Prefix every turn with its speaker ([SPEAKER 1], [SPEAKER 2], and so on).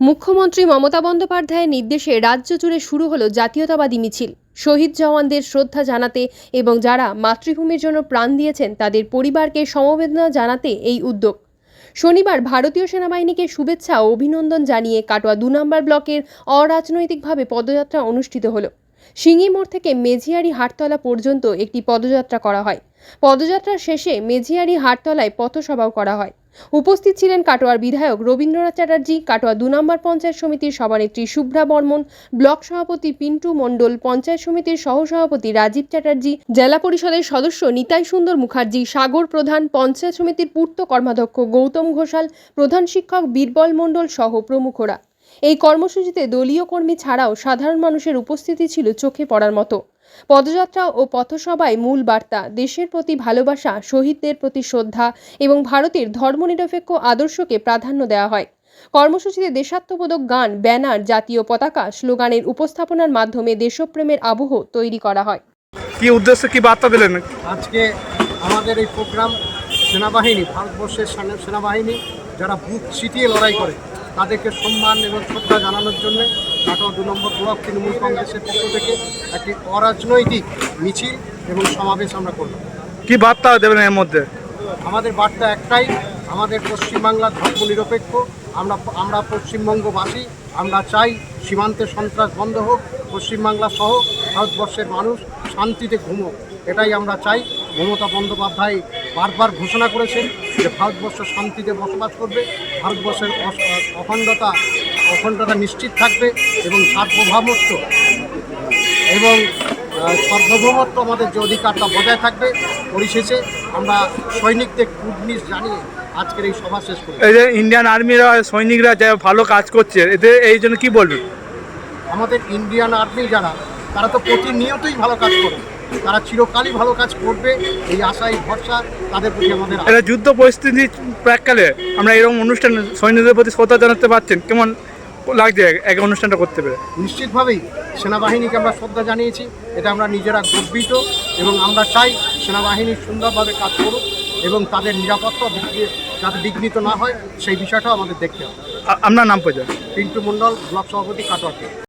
[SPEAKER 1] মুখ্যমন্ত্রী মমতা বন্দ্যোপাধ্যায়ের নির্দেশে রাজ্য জুড়ে শুরু হলো জাতীয়তাবাদী মিছিল। শহীদ জওয়ানদের শ্রদ্ধা জানাতে এবং যারা মাতৃভূমির জন্য প্রাণ দিয়েছেন, তাদের পরিবারকে সমবেদনা জানাতে এই উদ্যোগ। শনিবার ভারতীয় সেনাবাহিনীকে শুভেচ্ছা ও অভিনন্দন জানিয়ে কাটোয়া দু নম্বর ব্লকের অরাজনৈতিকভাবে পদযাত্রা অনুষ্ঠিত হলো। সিঙ্গি মোড় থেকে মেঝিয়ারি হাটতলা পর্যন্ত একটি পদযাত্রা করা হয়। পদযাত্রার শেষে মেঝিয়ারি হাটতলায় পথসভাও করা হয়। উপস্থিত ছিলেন কাটোয়ার বিধায়ক রবীন্দ্রনাথ চ্যাটার্জি, কাটোয়া দু নম্বর পঞ্চায়েত সমিতির সভানেত্রী শুভ্রা বর্মন, ব্লক সভাপতি পিন্টু মণ্ডল, পঞ্চায়েত সমিতির সহসভাপতি রাজীব চ্যাটার্জি, জেলা পরিষদের সদস্য নিতাই সুন্দর মুখার্জি, সাগর প্রধান, পঞ্চায়েত সমিতির পূর্ত কর্মাধ্যক্ষ গৌতম ঘোষাল, প্রধান শিক্ষক বীরবল মণ্ডল সহ প্রমুখরা। এই কর্মসূচিতে দলীয় কর্মী ছাড়াও সাধারণ মানুষের উপস্থিতি ছিল চোখে পড়ার মতো। পদযাত্রা ও পথসভায় মূল বার্তা দেশের প্রতি ভালোবাসা শহীদদের প্রতি শ্রদ্ধা এবং ভারতের ধর্মনিরপেক্ষ আদর্শকে প্রাধান্য দেওয়া হয়। কর্মসূচিতে দেশাত্মবোধক গান ব্যানার জাতীয় পতাকা স্লোগানের উপস্থাপনার মাধ্যমে দেশপ্রেমের আবহ তৈরি করা হয়।
[SPEAKER 2] কি উদ্দেশ্যে কি বার্তা দিলেন?
[SPEAKER 3] আজকে আমাদের এই প্রোগ্রাম সেনাবাহিনী ভারতবর্ষের সেনাবাহিনী যারা বুক ছিটিয়ে লড়াই করে তাদেরকে সম্মান এবং শ্রদ্ধা জানানোর জন্য কাটোয়া দু নম্বর ব্লক তৃণমূল কংগ্রেসের পক্ষ থেকে একটি অরাজনৈতিক মিছিল এবং সমাবেশ আমরা করলাম
[SPEAKER 2] কি বার্তা দেবেন এর মধ্যে?
[SPEAKER 3] আমাদের বার্তা একটাই আমাদের পশ্চিমবাংলা ধর্মনিরপেক্ষ আমরা আমরা পশ্চিমবঙ্গবাসী আমরা চাই সীমান্তে সন্ত্রাস বন্ধ হোক পশ্চিমবাংলা সহ ভারতবর্ষের মানুষ শান্তিতে ঘুমোক এটাই আমরা চাই। মমতা বন্দ্যোপাধ্যায় বারবার ঘোষণা করেছেন যে ভারতবর্ষ শান্তিতে বসবাস করবে ভারতবর্ষের অখণ্ডতা অখণ্ডতা নিশ্চিত থাকবে এবং সার্বভৌমত্ব এবং সার্বভৌমত্ব আমাদের যে অধিকারটা বজায় থাকবে পরিশেষে আমরা সৈনিকদের কুটনিস জানিয়ে আজকের এই সভা শেষ করি
[SPEAKER 2] এই যে ইন্ডিয়ান আর্মিরা সৈনিকরা যা ভালো কাজ করছে এতে এই জন্য কী বলবেন?
[SPEAKER 3] আমাদের ইন্ডিয়ান আর্মি যারা তারা তো প্রতিনিয়তই ভালো কাজ করে। তারা চিরকালই ভালো কাজ করবে এই আশা এই ভরসা তাদের প্রতি আমাদের
[SPEAKER 2] এটা যুদ্ধ পরিস্থিতি প্রাককালে আমরা এরকম অনুষ্ঠান সৈন্যদের প্রতি শ্রদ্ধা জানাতে পারছেন কেমন লাগছে এক অনুষ্ঠানটা করতে পেরে?
[SPEAKER 3] নিশ্চিতভাবেই সেনাবাহিনীকে আমরা শ্রদ্ধা জানিয়েছি এটা আমরা নিজেরা গর্বিত এবং আমরা চাই সেনাবাহিনী সুন্দরভাবে কাজ করুক এবং তাদের নিরাপত্তা যাতে বিঘ্নিত না হয় সেই বিষয়টাও আমাদের দেখতে হবে।
[SPEAKER 2] আপনার নাম পর্যন্ত
[SPEAKER 3] পিন্টু মণ্ডল ব্লক সভাপতি কাটোয়া